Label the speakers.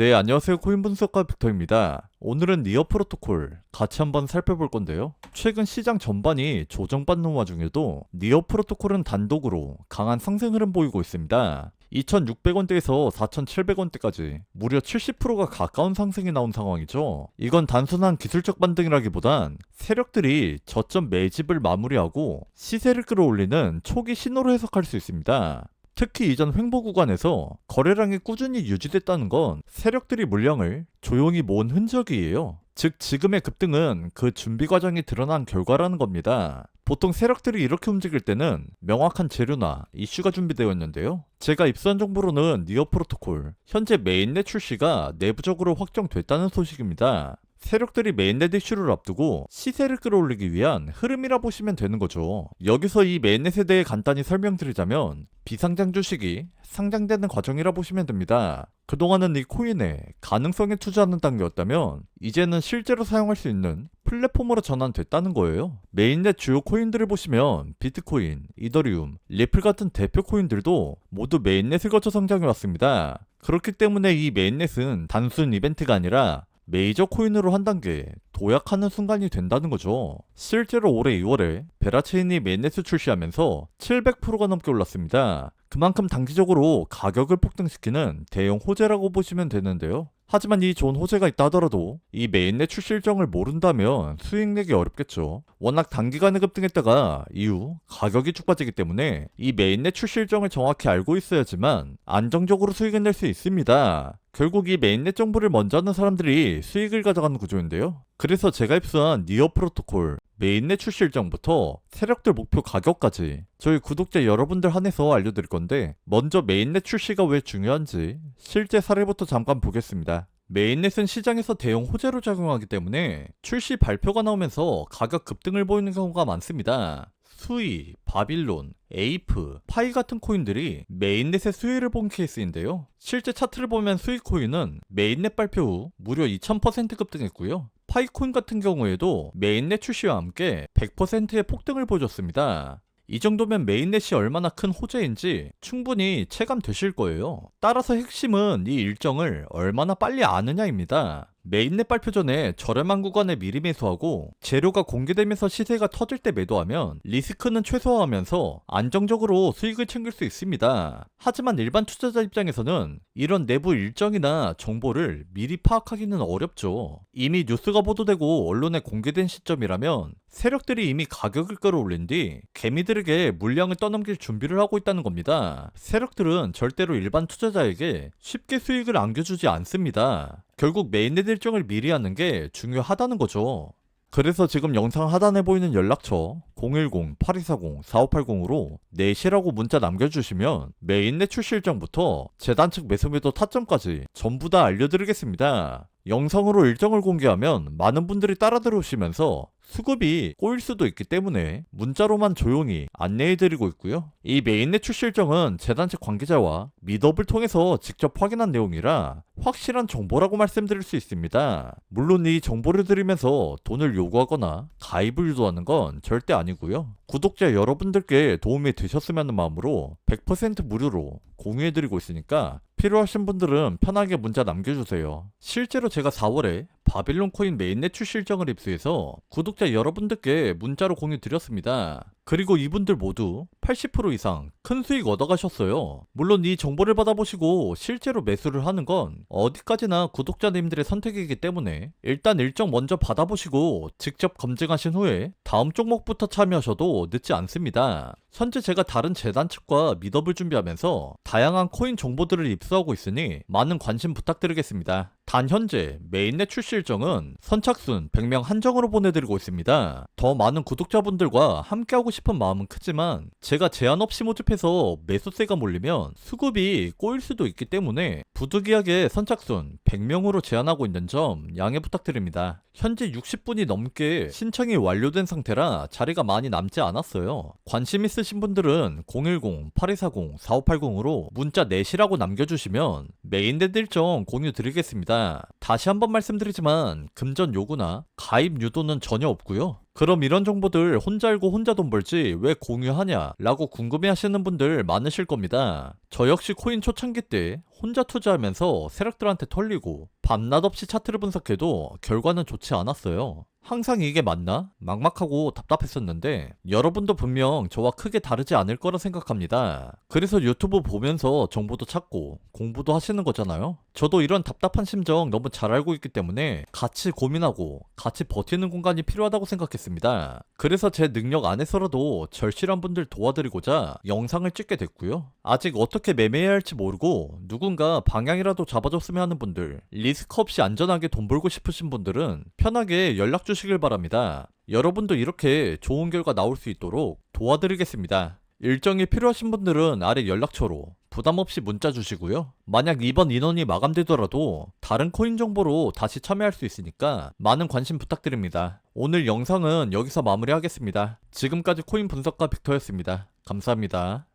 Speaker 1: 네, 안녕하세요. 코인 분석가 빅터입니다. 오늘은 니어 프로토콜 같이 한번 살펴볼 건데요. 최근 시장 전반이 조정받는 와중에도 니어 프로토콜은 단독으로 강한 상승 흐름 보이고 있습니다. 2,600원대에서 4,700원대까지 무려 70%가 가까운 상승이 나온 상황이죠. 이건 단순한 기술적 반등이라기보단 세력들이 저점 매집을 마무리하고 시세를 끌어올리는 초기 신호로 해석할 수 있습니다. 특히 이전 횡보 구간에서 거래량이 꾸준히 유지됐다는 건 세력들이 물량을 조용히 모은 흔적이에요. 즉 지금의 급등은 그 준비 과정이 드러난 결과라는 겁니다. 보통 세력들이 이렇게 움직일 때는 명확한 재료나 이슈가 준비되어 있는데요. 제가 입수한 정보로는 니어 프로토콜 현재 메인넷 출시가 내부적으로 확정됐다는 소식입니다. 세력들이 메인넷 이슈를 앞두고 시세를 끌어올리기 위한 흐름이라 보시면 되는 거죠. 여기서 이 메인넷에 대해 간단히 설명드리자면 비상장 주식이 상장되는 과정이라 보시면 됩니다. 그동안은 이 코인에 가능성에 투자하는 단계였다면 이제는 실제로 사용할 수 있는 플랫폼으로 전환됐다는 거예요. 메인넷 주요 코인들을 보시면 비트코인, 이더리움, 리플 같은 대표 코인들도 모두 메인넷을 거쳐 성장해 왔습니다. 그렇기 때문에 이 메인넷은 단순 이벤트가 아니라 메이저 코인으로 한 단계 도약하는 순간이 된다는 거죠. 실제로 올해 2월에 베라체인이 메인넷을 출시하면서 700%가 넘게 올랐습니다. 그만큼 단기적으로 가격을 폭등시키는 대형 호재라고 보시면 되는데요. 하지만 이 좋은 호재가 있다 하더라도 이 메인넷 출시 일정을 모른다면 수익 내기 어렵겠죠. 워낙 단기간에 급등했다가 이후 가격이 쭉 빠지기 때문에 이 메인넷 출시 일정을 정확히 알고 있어야지만 안정적으로 수익을 낼 수 있습니다. 결국 이 메인넷 정보를 먼저 하는 사람들이 수익을 가져가는 구조인데요. 그래서 제가 입수한 니어 프로토콜 메인넷 출시 일정부터 세력들 목표 가격까지 저희 구독자 여러분들 한해서 알려드릴 건데 먼저 메인넷 출시가 왜 중요한지 실제 사례부터 잠깐 보겠습니다. 메인넷은 시장에서 대형 호재로 작용하기 때문에 출시 발표가 나오면서 가격 급등을 보이는 경우가 많습니다. 수이, 바빌론, 에이프, 파이 같은 코인들이 메인넷의 수혜를 본 케이스인데요. 실제 차트를 보면 수이 코인은 메인넷 발표 후 무려 2000% 급등했고요. 파이코인 같은 경우에도 메인넷 출시와 함께 100%의 폭등을 보여줬습니다. 이 정도면 메인넷이 얼마나 큰 호재인지 충분히 체감되실 거예요. 따라서 핵심은 이 일정을 얼마나 빨리 아느냐입니다. 메인넷 발표 전에 저렴한 구간에 미리 매수하고 재료가 공개되면서 시세가 터질 때 매도하면 리스크는 최소화하면서 안정적으로 수익을 챙길 수 있습니다. 하지만 일반 투자자 입장에서는 이런 내부 일정이나 정보를 미리 파악하기는 어렵죠. 이미 뉴스가 보도되고 언론에 공개된 시점이라면 세력들이 이미 가격을 끌어올린 뒤 개미들에게 물량을 떠넘길 준비를 하고 있다는 겁니다. 세력들은 절대로 일반 투자자에게 쉽게 수익을 안겨주지 않습니다. 결국 메인넷 일정을 미리 하는 게 중요하다는 거죠. 그래서 지금 영상 하단에 보이는 연락처 010-8240-4580으로 내시라고 문자 남겨주시면 메인넷 출시 일정부터 재단 측 매수 매도 타점까지 전부 다 알려드리겠습니다. 영상으로 일정을 공개하면 많은 분들이 따라 들어오시면서 수급이 꼬일 수도 있기 때문에 문자로만 조용히 안내해드리고 있고요. 이 메인넷 출시 일정은 재단 측 관계자와 미더블 통해서 직접 확인한 내용이라 확실한 정보라고 말씀드릴 수 있습니다. 물론 이 정보를 드리면서 돈을 요구하거나 가입을 유도하는 건 절대 아니고요. 구독자 여러분들께 도움이 되셨으면 하는 마음으로 100% 무료로 공유해드리고 있으니까 필요하신 분들은 편하게 문자 남겨주세요. 실제로 제가 4월에 바빌론 코인 메인넷 출시 일정을 입수해서 구독자 여러분들께 문자로 공유 드렸습니다. 그리고 이분들 모두 80% 이상 큰 수익 얻어가셨어요. 물론 이 정보를 받아보시고 실제로 매수를 하는 건 어디까지나 구독자님들의 선택이기 때문에 일단 일정 먼저 받아보시고 직접 검증하신 후에 다음 종목부터 참여하셔도 늦지 않습니다. 현재 제가 다른 재단 측과 미더블 준비하면서 다양한 코인 정보들을 입수하고 있으니 많은 관심 부탁드리겠습니다. 단 현재 메인넷 출시 일정은 선착순 100명 한정으로 보내드리고 있습니다. 더 많은 구독자분들과 함께하고 싶은 마음은 크지만 제가 제한 없이 모집해서 매수세가 몰리면 수급이 꼬일 수도 있기 때문에 부득이하게 선착순 100명으로 제한하고 있는 점 양해 부탁드립니다. 현재 60분이 넘게 신청이 완료된 상태라 자리가 많이 남지 않았어요. 관심 있으신 분들은 010-8240-4580으로 문자 내시라고 남겨주시면 메인넷 일정 공유 드리겠습니다. 다시 한번 말씀드리지만 금전 요구나 가입 유도는 전혀 없고요. 그럼 이런 정보들 혼자 알고 혼자 돈 벌지 왜 공유하냐? 라고 궁금해 하시는 분들 많으실 겁니다. 저 역시 코인 초창기 때 혼자 투자하면서 세력들한테 털리고 밤낮 없이 차트를 분석해도 결과는 좋지 않았어요. 항상 이게 맞나? 막막하고 답답했었는데 여러분도 분명 저와 크게 다르지 않을 거라 생각합니다. 그래서 유튜브 보면서 정보도 찾고 공부도 하시는 거잖아요. 저도 이런 답답한 심정 너무 잘 알고 있기 때문에 같이 고민하고 같이 버티는 공간이 필요하다고 생각했습니다. 그래서 제 능력 안에서라도 절실한 분들 도와드리고자 영상을 찍게 됐고요. 아직 어떻게 매매해야 할지 모르고 누군가 방향이라도 잡아줬으면 하는 분들, 리스크 없이 안전하게 돈 벌고 싶으신 분들은 편하게 연락 주시길 바랍니다. 여러분도 이렇게 좋은 결과 나올 수 있도록 도와드리겠습니다. 일정이 필요하신 분들은 아래 연락처로 부담 없이 문자 주시고요. 만약 이번 인원이 마감되더라도 다른 코인 정보로 다시 참여할 수 있으니까 많은 관심 부탁드립니다. 오늘 영상은 여기서 마무리하겠습니다. 지금까지 코인 분석가 빅터였습니다. 감사합니다.